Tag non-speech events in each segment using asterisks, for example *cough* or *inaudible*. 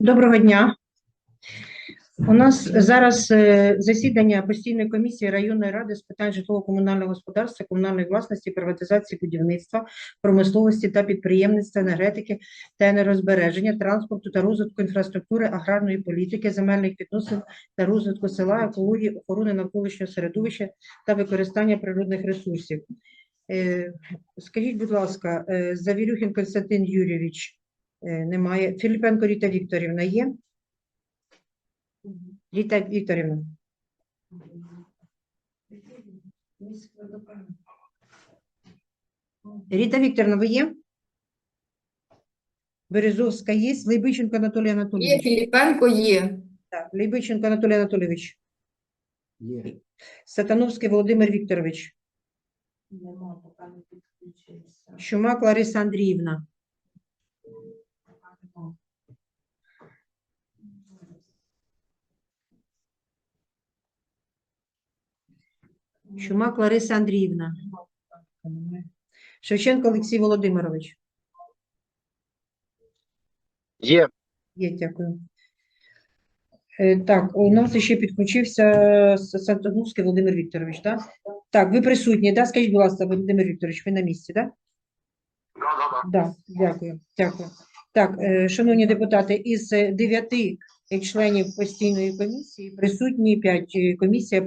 Доброго дня. У нас зараз е, засідання постійної комісії районної ради з питань житлово-комунального господарства, комунальної власності, приватизації будівництва, промисловості та підприємництва, енергетики та енергозбереження, транспорту та розвитку інфраструктури, аграрної політики, земельних відносин та розвитку села, екології, охорони навколишнього середовища та використання природних ресурсів. Е, Скажіть, будь ласка, е, Завірюхін Константин Юрійович немає. Філіпенко Ріта Вікторівна є? Ріта Вікторівна. Ріта Вікторівна, ви є? Березовська є? Лейбиченко Анатолій Є Анатолійович. Філіпенко, є. Так, Лейбиченко Анатолій Анатолійович. Є. Сатановський Володимир Вікторович. Нема, поки не підключився. Шумак Лариса Андріївна. Шумак Лариса Андріївна. Шевченко Олексій Володимирович. Є. Є, дякую. Е, Так, у нас ще підключився С- Володимир Вікторович, так? Так, ви присутні, да? Скажіть, будь ласка, Володимир Вікторович, ви на місці, так? Да, дякую, дякую. Так, е, шановні депутати, із дев'яти членів постійної комісії присутні п'ять. Е, Комісія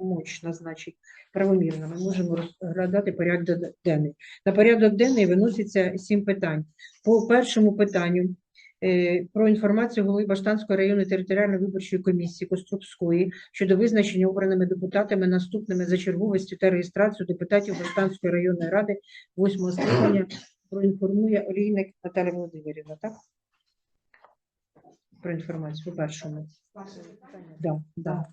правомочна, значить, правомірна. Ми можемо розглядати порядок денний. На порядок денний виноситься сім питань. По першому питанню е, про інформацію голови Баштанської районної територіальної виборчої комісії Кострубської щодо визначення обраними депутатами наступними за черговістю та реєстрацію депутатів Баштанської районної ради восьмого скликання проінформує Олійник Наталя Володимирівна, так? Про інформацію по першому. Да, да.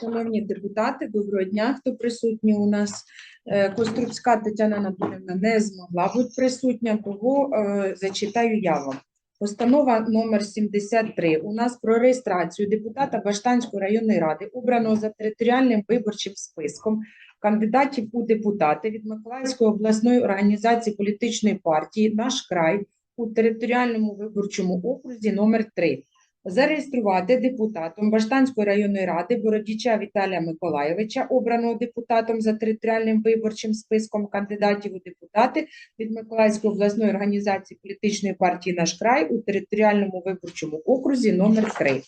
Шановні депутати, доброго дня. Хто присутній у нас? Е, Кострубська Тетяна Анатолівна не змогла бути присутня, того е, зачитаю я вам. Постанова номер 73 у нас про реєстрацію депутата Баштанської районної ради, обраного за територіальним виборчим списком кандидатів у депутати від Миколаївської обласної організації політичної партії «Наш край» у територіальному виборчому окрузі номер 3 зареєструвати депутатом Баштанської районної ради Бородіча Віталія Миколаєвича, обраного депутатом за територіальним виборчим списком кандидатів у депутати від Миколаївської обласної організації політичної партії «Наш край» у територіальному виборчому окрузі номер 3.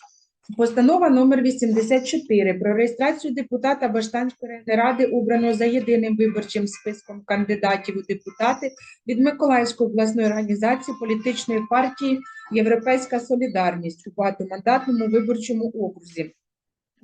Постанова номер 84 про реєстрацію депутата Баштанської ради, обраного за єдиним виборчим списком кандидатів у депутати від Миколаївської обласної організації політичної партії Європейська солідарність у багатомандатному виборчому окрузі.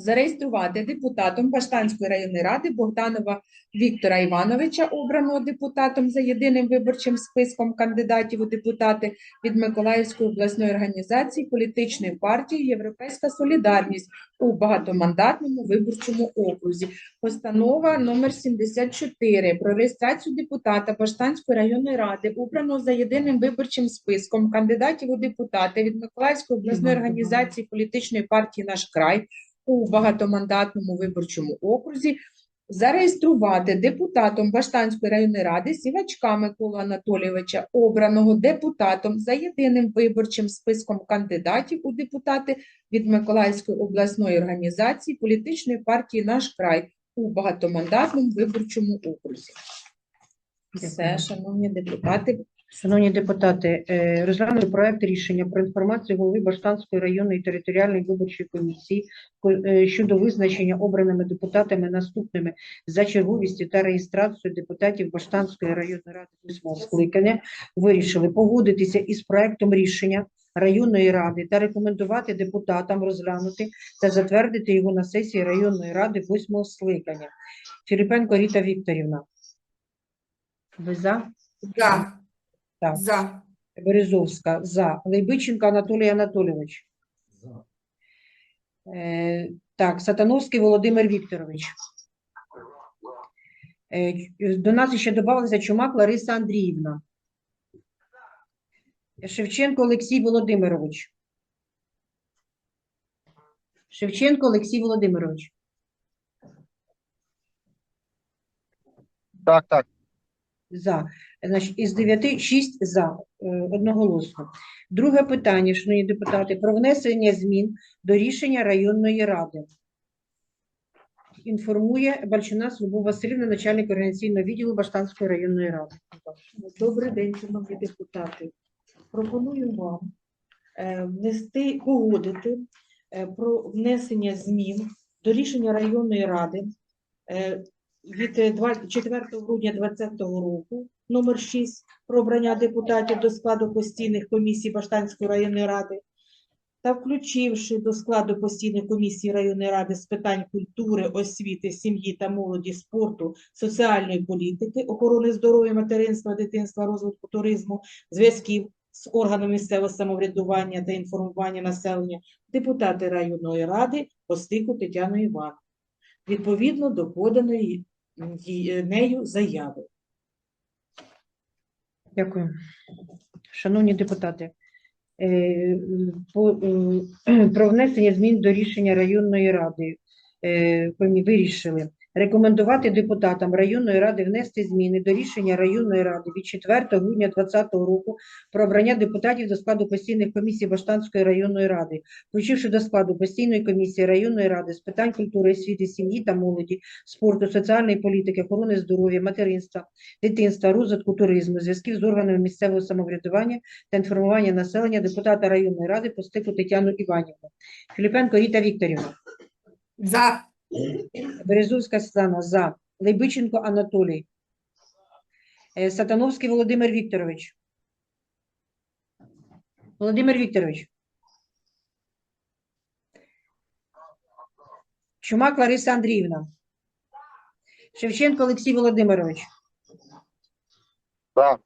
Зареєструвати депутатом Баштанської районної ради Богданова Віктора Івановича, обраного депутатом за єдиним виборчим списком кандидатів у депутати від Миколаївської обласної організації політичної партії Європейська солідарність у багатомандатному виборчому окрузі. Постанова номер 74 про реєстрацію депутата Баштанської районної ради, обраного за єдиним виборчим списком кандидатів у депутати від Миколаївської обласної організації політичної партії Наш край у багатомандатному виборчому окрузі. Зареєструвати депутатом Баштанської районної ради Сівачка Миколу Анатолійовича, обраного депутатом за єдиним виборчим списком кандидатів у депутати від Миколаївської обласної організації політичної партії Наш край у багатомандатному виборчому окрузі. Все, шановні депутати, Шановні депутати, е, розглянули проект рішення про інформацію голови Баштанської районної територіальної виборчої комісії е, щодо визначення обраними депутатами наступними за черговістю та реєстрацією депутатів Баштанської районної ради восьмого скликання. Вирішили погодитися із проектом рішення районної ради та рекомендувати депутатам розглянути та затвердити його на сесії районної ради восьмого скликання. Філіпенко Ріта Вікторівна. Ви за? За. Так. За. Березовська за. Лейбиченко Анатолій Анатолійович. За. Е, так, Сатановський Володимир Вікторович. Е, до нас ще додавалася Чумак Лариса Андріївна. Шевченко Олексій Володимирович. Шевченко Олексій Володимирович. Так, так. За. Значить, із 9 6 за е, одноголосно. Друге питання, шановні депутати, про внесення змін до рішення районної ради. Інформує Бальчуна Любов Васильівна, начальник організаційного відділу Баштанської районної ради. Добрий день, шановні депутати. Пропоную вам е, внести, погодити е, про внесення змін до рішення районної ради від е, 24 грудня 2020 року, номер 6, про обрання депутатів до складу постійних комісій Баштанської районної ради. Та включивши до складу постійної комісії районної ради з питань культури, освіти, сім'ї та молоді, спорту, соціальної політики, охорони здоров'я, материнства, дитинства, розвитку туризму, зв'язків з органами місцевого самоврядування та інформування населення, депутати районної ради Остику Тетяну Івановну, відповідно до поданої нею заяви. Дякую. Шановні депутати, е, е, *clears throat* про внесення змін до рішення районної ради е, вирішили рекомендувати депутатам районної ради внести зміни до рішення районної ради від 4 грудня 2020 року про обрання депутатів до складу постійних комісій Баштанської районної ради, включивши до складу постійної комісії районної ради з питань культури, освіти, сім'ї та молоді, спорту, соціальної політики, охорони здоров'я, материнства, дитинства, розвитку туризму, зв'язків з органами місцевого самоврядування та інформування населення депутата районної ради Постику Тетяну Іванівну. Філіпенко Ріта Вікторівна. За. Березовська Світлана за. Лейбиченко Анатолій. Е, Сатановський Володимир Вікторович. Володимир Вікторович. Чумак Лариса Андріївна. Шевченко Олексій Володимирович. За.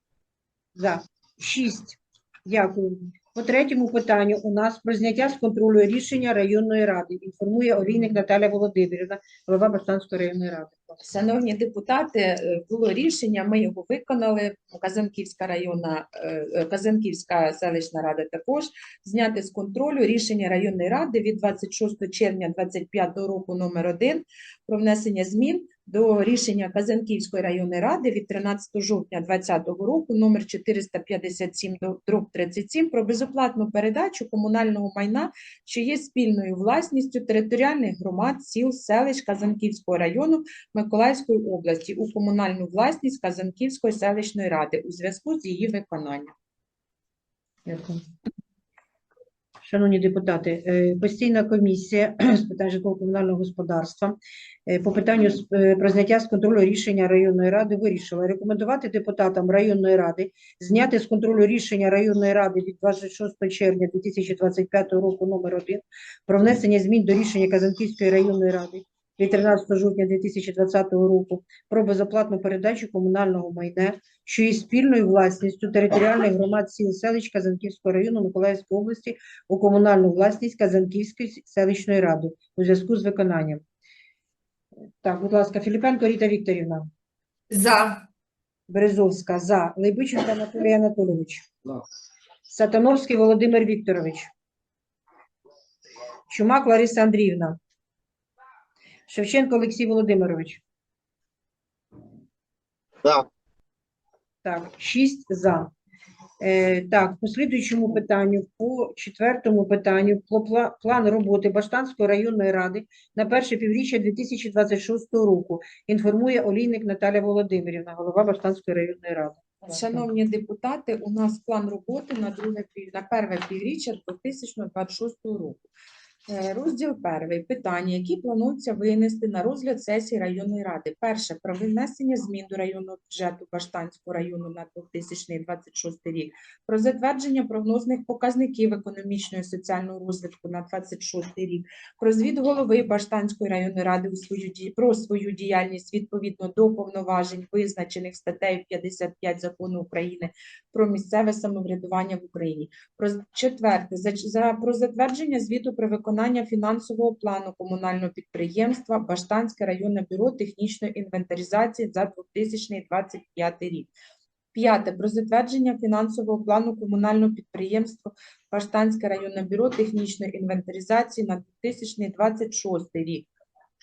За. Шість. Дякую. По третьому питанню у нас про зняття з контролю рішення районної ради. Інформує Олійник Наталя Володимирівна, голова Баштанської районної ради. Шановні депутати, е, було рішення, ми його виконали. Казанківська районна, е, е, Казанківська селищна рада також зняти з контролю рішення районної ради від 26 червня 2025 року номер 1 про внесення змін до рішення Казанківської районної ради від 13 жовтня 2020 року номер 457 до- дроб 37 про безоплатну передачу комунального майна, що є спільною власністю територіальних громад, сіл, селищ Казанківського району Миколаївської області у комунальну власність Казанківської селищної ради у зв'язку з її виконанням. Дякую. Шановні депутати, е, постійна комісія *clears throat* з питань житлово-комунального господарства е, по питанню е, про зняття з контролю рішення районної ради вирішила рекомендувати депутатам районної ради зняти з контролю рішення районної ради від 26 червня 2025 року номер 1 про внесення змін до рішення Казанківської районної ради від 13 жовтня 2020 року про безоплатну передачу комунального майна що є спільною власністю територіальних громад сіл селищ Казанківського району Миколаївської області у комунальну власність Казанківської селищної ради у зв'язку з виконанням. Так, будь ласка, Філіпенко Ріта Вікторівна, За. Березовська, за, Лейбиченко Анатолій Анатолійович, За. Сатановський Володимир Вікторович, Чумак Лариса Андріївна, Шевченко Олексій Володимирович. За. Так, шість за. Е, так, по слідуючому питанню, по четвертому питанню, пла- план роботи Баштанської районної ради на перше півріччя 2026 року інформує Олійник Наталя Володимирівна, голова Баштанської районної ради. Шановні депутати, у нас план роботи на друге на перше півріччя 2026 року. Е, Розділ перший. Питання, які планується винести на розгляд сесії районної ради. Перше про внесення змін до районного бюджету Баштанського району на 2026 рік, про затвердження прогнозних показників економічного і соціального розвитку на 26 рік, про звіт голови Баштанської районної ради у свою про свою діяльність відповідно до повноважень, визначених статтею 55 закону України про місцеве самоврядування в Україні. Про четверте за, за про затвердження звіту про виконання фінансового плану комунального підприємства Баштанське районне бюро технічної інвентаризації за 2025 рік. П'яте про затвердження фінансового плану комунального підприємства Баштанське районне бюро технічної інвентаризації на 2026 рік.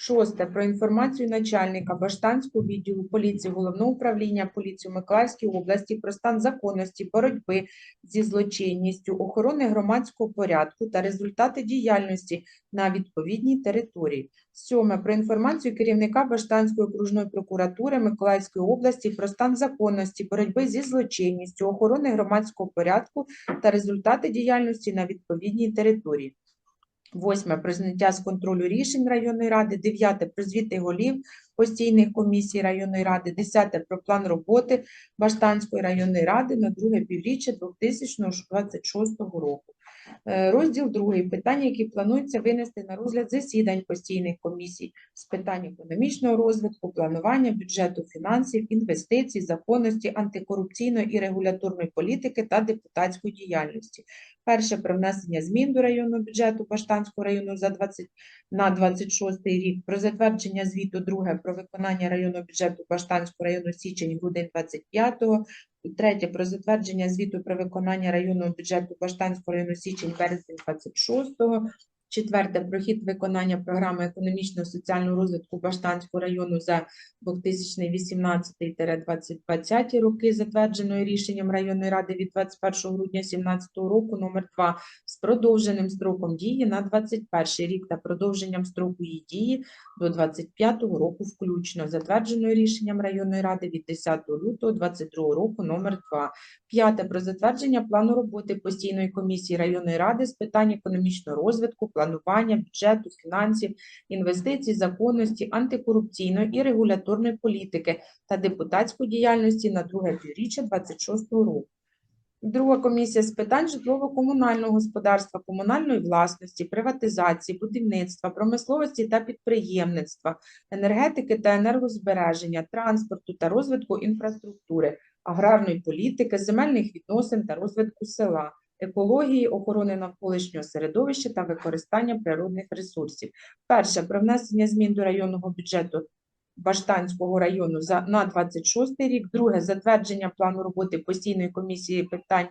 Шосте. Про інформацію начальника Баштанського відділу поліції Головного управління поліції у Миколаївській області про стан законності, боротьби зі злочинністю, охорони громадського порядку та результати діяльності на відповідній території. Сьоме. Про інформацію керівника Баштанської окружної прокуратури Миколаївської області про стан законності, боротьби зі злочинністю, охорони громадського порядку та результати діяльності на відповідній території. Восьме про зняття з контролю рішень районної ради. Дев'яте про звіти голів постійних комісій районної ради. Десяте про план роботи Баштанської районної ради на друге півріччя 2026 року. Е, Розділ другий. Питання, які планується винести на розгляд засідань постійних комісій з питань економічного розвитку, планування бюджету, фінансів, інвестицій, законності, антикорупційної і регуляторної політики та депутатської діяльності. Перше про внесення змін до районного бюджету Баштанського району за 20, на 26 рік, про затвердження звіту, друге про виконання районного бюджету Баштанського району січень-грудень 25-го, третє про затвердження звіту про виконання районного бюджету Баштанського району січень березень 26-го, четверте про хід виконання програми економічно-соціального розвитку Баштанського району за 2018-2020 роки, затвердженої рішенням районної ради від 21 грудня 2017 року, номер 2, з продовженим строком дії на 21 рік та продовженням строку її дії до 25 року включно, затвердженою рішенням районної ради від 10 лютого 2022 року, номер 2. П'яте про затвердження плану роботи постійної комісії районної ради з питань економічного розвитку, планування, бюджету, фінансів, інвестицій, законності, антикорупційної і регуляторної політики та депутатської діяльності на друге півріччя 26 року. Друга комісія з питань житлово-комунального господарства, комунальної власності, приватизації, будівництва, промисловості та підприємництва, енергетики та енергозбереження, транспорту та розвитку інфраструктури, аграрної політики, земельних відносин та розвитку села, екології, охорони навколишнього середовища та використання природних ресурсів. Перше про внесення змін до районного бюджету Баштанського району за на 26 рік. Друге затвердження плану роботи постійної комісії питань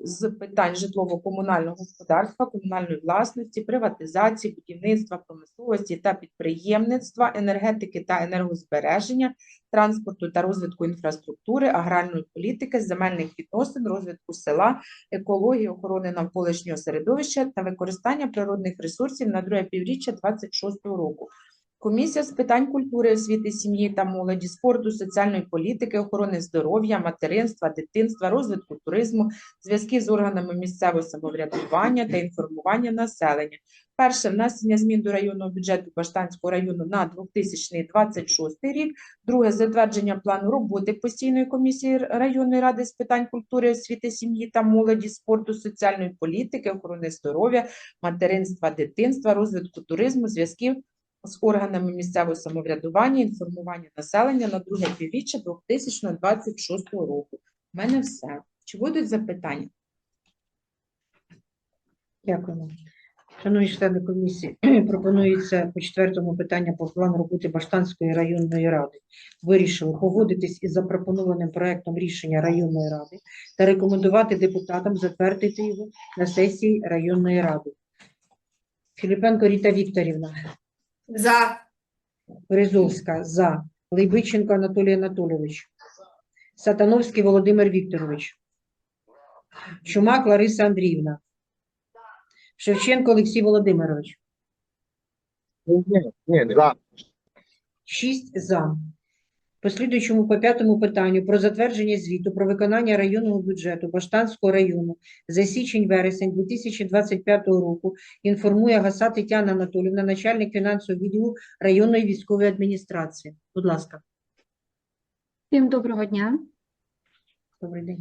з питань житлово-комунального господарства, комунальної власності, приватизації, будівництва, промисловості та підприємництва, енергетики та енергозбереження, транспорту та розвитку інфраструктури, аграрної політики, земельних відносин, розвитку села, екології, охорони навколишнього середовища та використання природних ресурсів на друге півріччя 26 року. Комісія з питань культури, освіти, сім'ї та молоді, спорту, соціальної політики, охорони здоров'я, материнства, дитинства, розвитку туризму, зв'язків з органами місцевого самоврядування та інформування населення. Перше внесення змін до районного бюджету Баштанського району на 2026 рік. Друге затвердження плану роботи постійної комісії районної ради з питань культури, освіти, сім'ї та молоді, спорту, соціальної політики, охорони здоров'я, материнства, дитинства, розвитку туризму, зв'язків з органами місцевого самоврядування, інформування населення на друге півріччя 2026 року. У мене все. Чи будуть запитання? Дякуємо. Шановні члени комісії, *clears throat* пропонується по четвертому питанню по плану роботи Баштанської районної ради. Вирішили погодитись із запропонованим проектом рішення районної ради та рекомендувати депутатам затвердити його на сесії районної ради. Філіпенко Ріта Вікторівна, За. Березовська за, Лейбиченко Анатолій Анатолійович, Сатановський Володимир Вікторович, Чумак Лариса Андріївна, Шевченко Олексій Володимирович. Ні, ні, за. Шість за. Послідуючому по п'ятому питанню про затвердження звіту про виконання районного бюджету Баштанського району за січень-вересень 2025 року інформує Гаса Тетяна Анатолівна, начальник фінансового відділу районної військової адміністрації. Будь ласка, Всім доброго дня.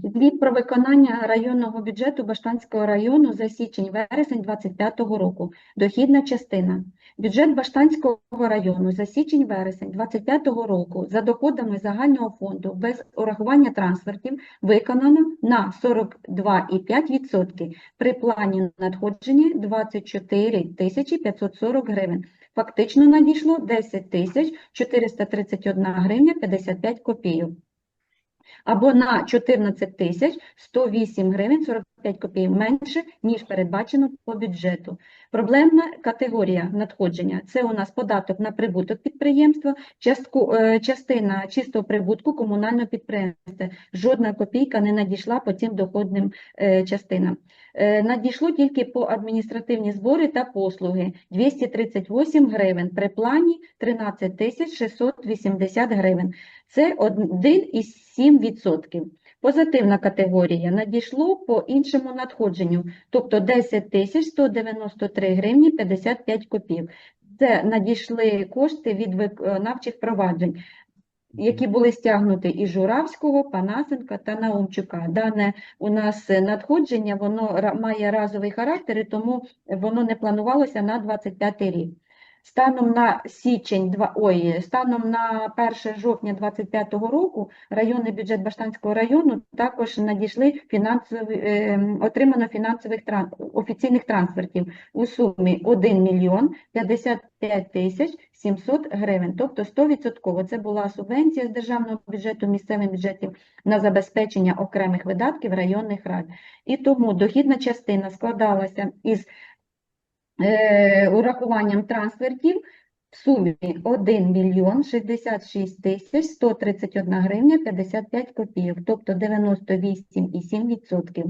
Звіт про виконання районного бюджету Баштанського району за січень-вересень 2025 року. Дохідна частина. Бюджет Баштанського району за січень-вересень 2025 року за доходами загального фонду без урахування трансфертів виконано на 42,5% при плані надходження 24 тисячі 540 гривень. Фактично надійшло 10 тисяч 431 гривня 55 копійок або на 14 тисяч 108 гривень 45 25 копійок менше, ніж передбачено по бюджету. Проблемна категорія надходження – це у нас податок на прибуток підприємства, частку, е, частина чистого прибутку комунального підприємства. Жодна копійка не надійшла по цим доходним е, частинам. Е, Надійшло тільки по адміністративні збори та послуги 238 гривень, при плані 13 тисяч 680 гривень. Це 1,7%. Позитивна категорія надійшло по іншому надходженню, тобто 10 тисяч 193 гривні 55 копійок. Це надійшли кошти від виконавчих проваджень, які були стягнуті із Журавського, Панасенка та Наумчука. Дане у нас надходження, воно має разовий характер, і тому воно не планувалося на 25 рік. Станом на січень, ой, станом на 1 жовтня 2025 року районний бюджет Баштанського району також надійшли фінансові, е, отримано фінансових тран, офіційних трансфертів у сумі 1 мільйон 55 тисяч 700 гривень, тобто 100%. Це була субвенція з державного бюджету місцевим бюджетів на забезпечення окремих видатків районних рад. І тому дохідна частина складалася із е, урахуванням трансфертів в сумі 1 мільйон 66 тисяч 131 гривня 55 копійок, тобто 98,7%.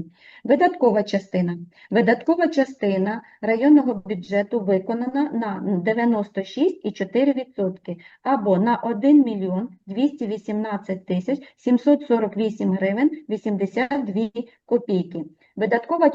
Видаткова частина. Видаткова частина районного бюджету виконана на 96,4% або на 1 мільйон 218 тисяч 748 гривень 82 копійки. Видаткова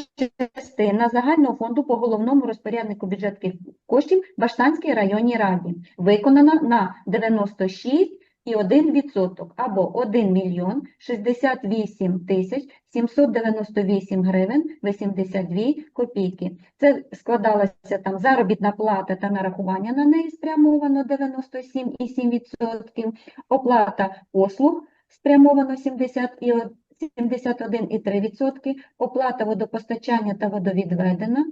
частина загального фонду по головному розпоряднику бюджетних коштів Баштанській районній раді виконана на 96,1% або 1 мільйон 68 тисяч 798 гривень 82 копійки. Це складалася там заробітна плата та нарахування на неї спрямовано 97,7%, оплата послуг спрямовано 70 і 71,3%, оплата водопостачання та водовідведена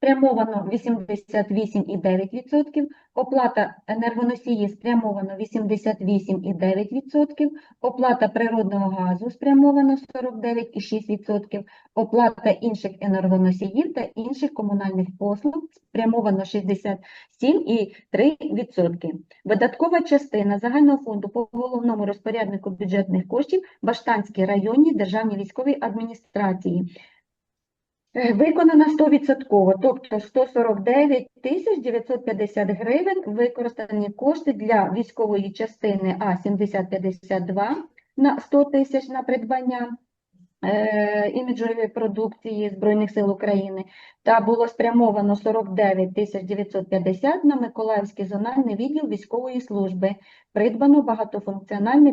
спрямовано 88,9%, оплата енергоносії спрямовано 88,9%, оплата природного газу спрямовано 49,6%, оплата інших енергоносіїв та інших комунальних послуг спрямовано 67,3%. Видаткова частина загального фонду по головному розпоряднику бюджетних коштів Баштанській районній державній військовій адміністрації. Е, Виконана 100%, тобто 149 тисяч 950 гривень використані кошти для військової частини А-7052 на 100 тисяч на придбання е, іміджової продукції Збройних сил України та було спрямовано 49 тисяч 950 на Миколаївський зональний відділ військової служби. Придбано багатофункціональний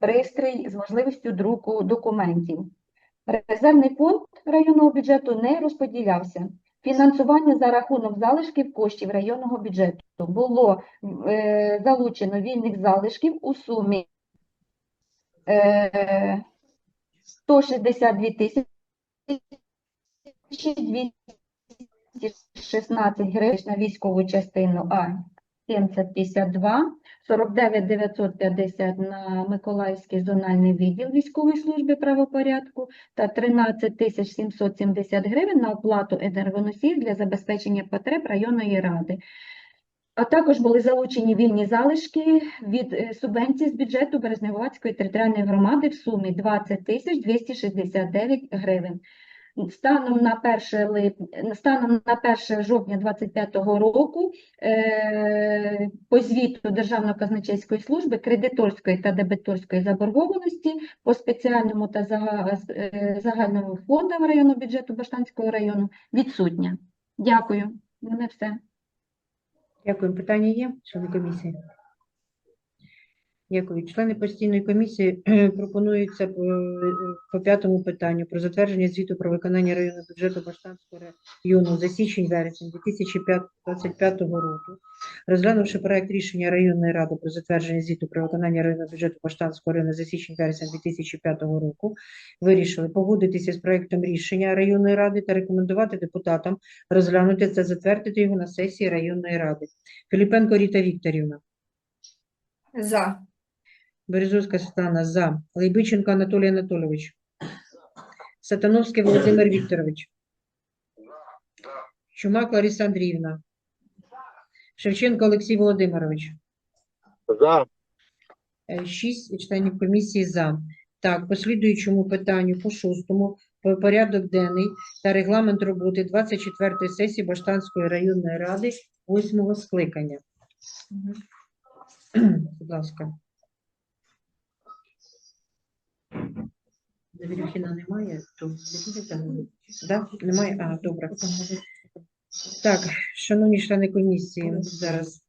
пристрій з можливістю друку документів. Резервний фонд районного бюджету не розподілявся. Фінансування за рахунок залишків коштів районного бюджету було е, залучено вільних залишків у сумі е, 162 тисячі 216 гривень на військову частину А 7052, 49 950 на Миколаївський зональний відділ військової служби правопорядку та 13 тисяч 770 гривень на оплату енергоносіїв для забезпечення потреб районної ради. А також були залучені вільні залишки від е, субвенції з бюджету Березнегуватської територіальної громади в сумі 20 тисяч 269 гривень. Станом на 1 лип... станом на 1 жовтня 2025 року е... по звіту Державної казначейської служби кредиторської та дебіторської заборгованості по спеціальному та е, загальному фондам районного бюджету Баштанського району відсутня. Дякую. Мене все. Дякую. Питання є, члени комісії? Дякую. Члени постійної комісії *clears throat* пропонуються по, по п'ятому питанню про затвердження звіту про виконання районного бюджету Баштанського району за січень-вересень 2025 року. Розглянувши проект рішення районної ради про затвердження звіту про виконання районного бюджету Баштанського району за січень-вересень 2005 року, вирішили погодитися з проектом рішення районної ради та рекомендувати депутатам розглянути та затвердити його на сесії районної ради. Філіпенко Ріта Вікторівна. За. Березовська Світлана за. Лейбиченко Анатолій Анатолійович. Сатановський Володимир Вікторович. Чумак Лариса Андріївна. Шевченко Олексій Володимирович. За. Е, Шість членів комісії за. Так, по слідуючому питанню, по шостому, по порядок денний та регламент роботи 24-ї сесії Баштанської районної ради 8 скликання. Будь ласка. Завірюхіна немає, то? Да? Немає? А, добре. Так, шановні члени комісії, зараз.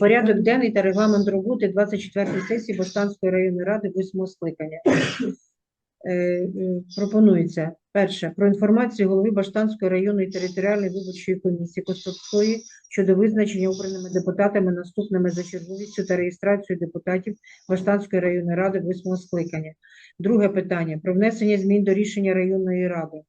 Порядок денний та регламент роботи 24 сесії Бостанської районної ради 8 скликання. Е, е, Пропонується перше про інформацію голови Баштанської районної територіальної виборчої комісії Костовської щодо визначення обраними депутатами наступними за черговістю та реєстрацією депутатів Баштанської районної ради восьмого скликання. Друге питання про внесення змін до рішення районної ради.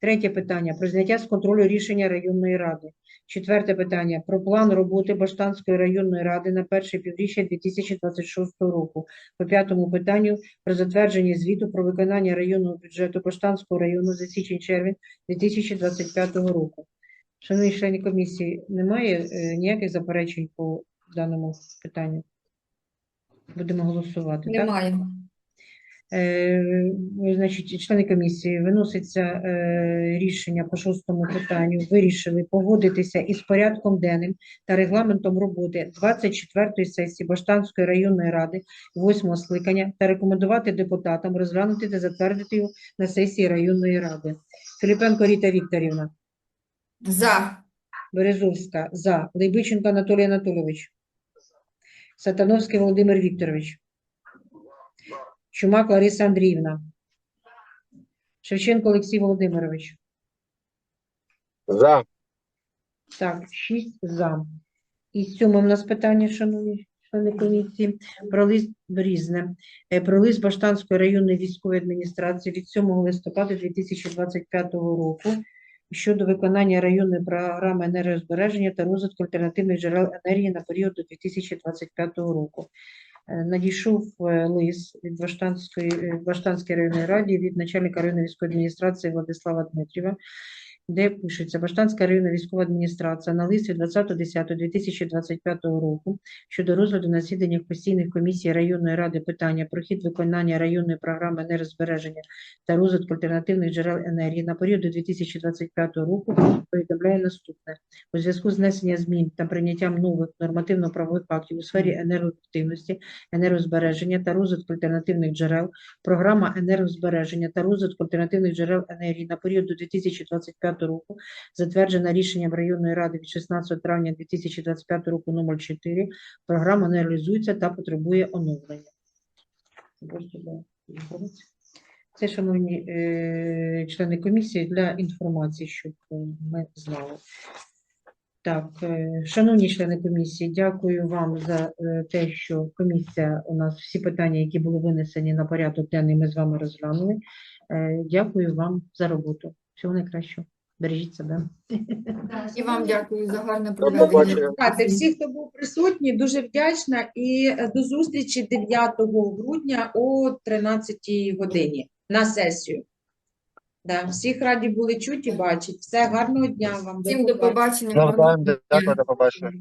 Третє питання про зняття з контролю рішення районної ради. Четверте питання про план роботи Баштанської районної ради на перше півріччя 2026 року. По п'ятому питанню про затвердження звіту про виконання районного бюджету Баштанського району за січень-червень 2025 року. Шановні члени комісії, немає е, ніяких заперечень по даному питанню? Будемо голосувати, так? Немає. Е, Значить, члени комісії виноситься е, рішення по шостому питанню. Вирішили погодитися із порядком денним та регламентом роботи 24-ї сесії Баштанської районної ради 8 скликання та рекомендувати депутатам розглянути та затвердити його на сесії районної ради. Філіпенко Ріта Вікторівна, За. Березовська за Лейбиченко Анатолій Анатолійович, Сатановський Володимир Вікторович. Чумак Лариса Андріївна. Шевченко Олексій Володимирович. За. Так, шість за. І сьоме в нас питання, шановні члени комісії, про лист Різне. Е, Про лист Баштанської районної військової адміністрації від 7 листопада 2025 року щодо виконання районної програми енергозбереження та розвитку альтернативних джерел енергії на період до 2025 року. Е, Надійшов е, лист від Баштанської, е, Баштанської районної ради від начальника районної військової адміністрації Владислава Дмитріва, де пишеться Баштанська районна військова адміністрація на лист від 20.10.2025 року щодо розгляду на засіданнях постійних комісій районної ради питання про хід виконання районної програми енергозбереження та розвитку альтернативних джерел енергії на період до 2025 року повідомляє наступне. У зв'язку з внесенням змін та прийняттям нових нормативно-правових актів у сфері енергоефективності, енергозбереження та розвитку альтернативних джерел, програма енергозбереження та розвитку альтернативних джерел енергії на період до 2025 року, затверджена рішенням районної ради від 16 травня 2025 року номер 4, програма не реалізується та потребує оновлення. Це, шановні е, члени комісії, для інформації, щоб ми знали. Так, е, шановні члени комісії, дякую вам за е, те, що комісія у нас всі питання, які були винесені на порядок денний, ми з вами розглянули. Дякую вам за роботу. Всього найкращого. Бережіть себе. І вам дякую за гарне проведення. Всіх, хто був присутній, дуже вдячна і е, до зустрічі 9 грудня о 13 годині на сесію. Да, всіх раді були чути, бачити. Все, гарного дня вам. Всім до побачення. Дякую, до. Побачення.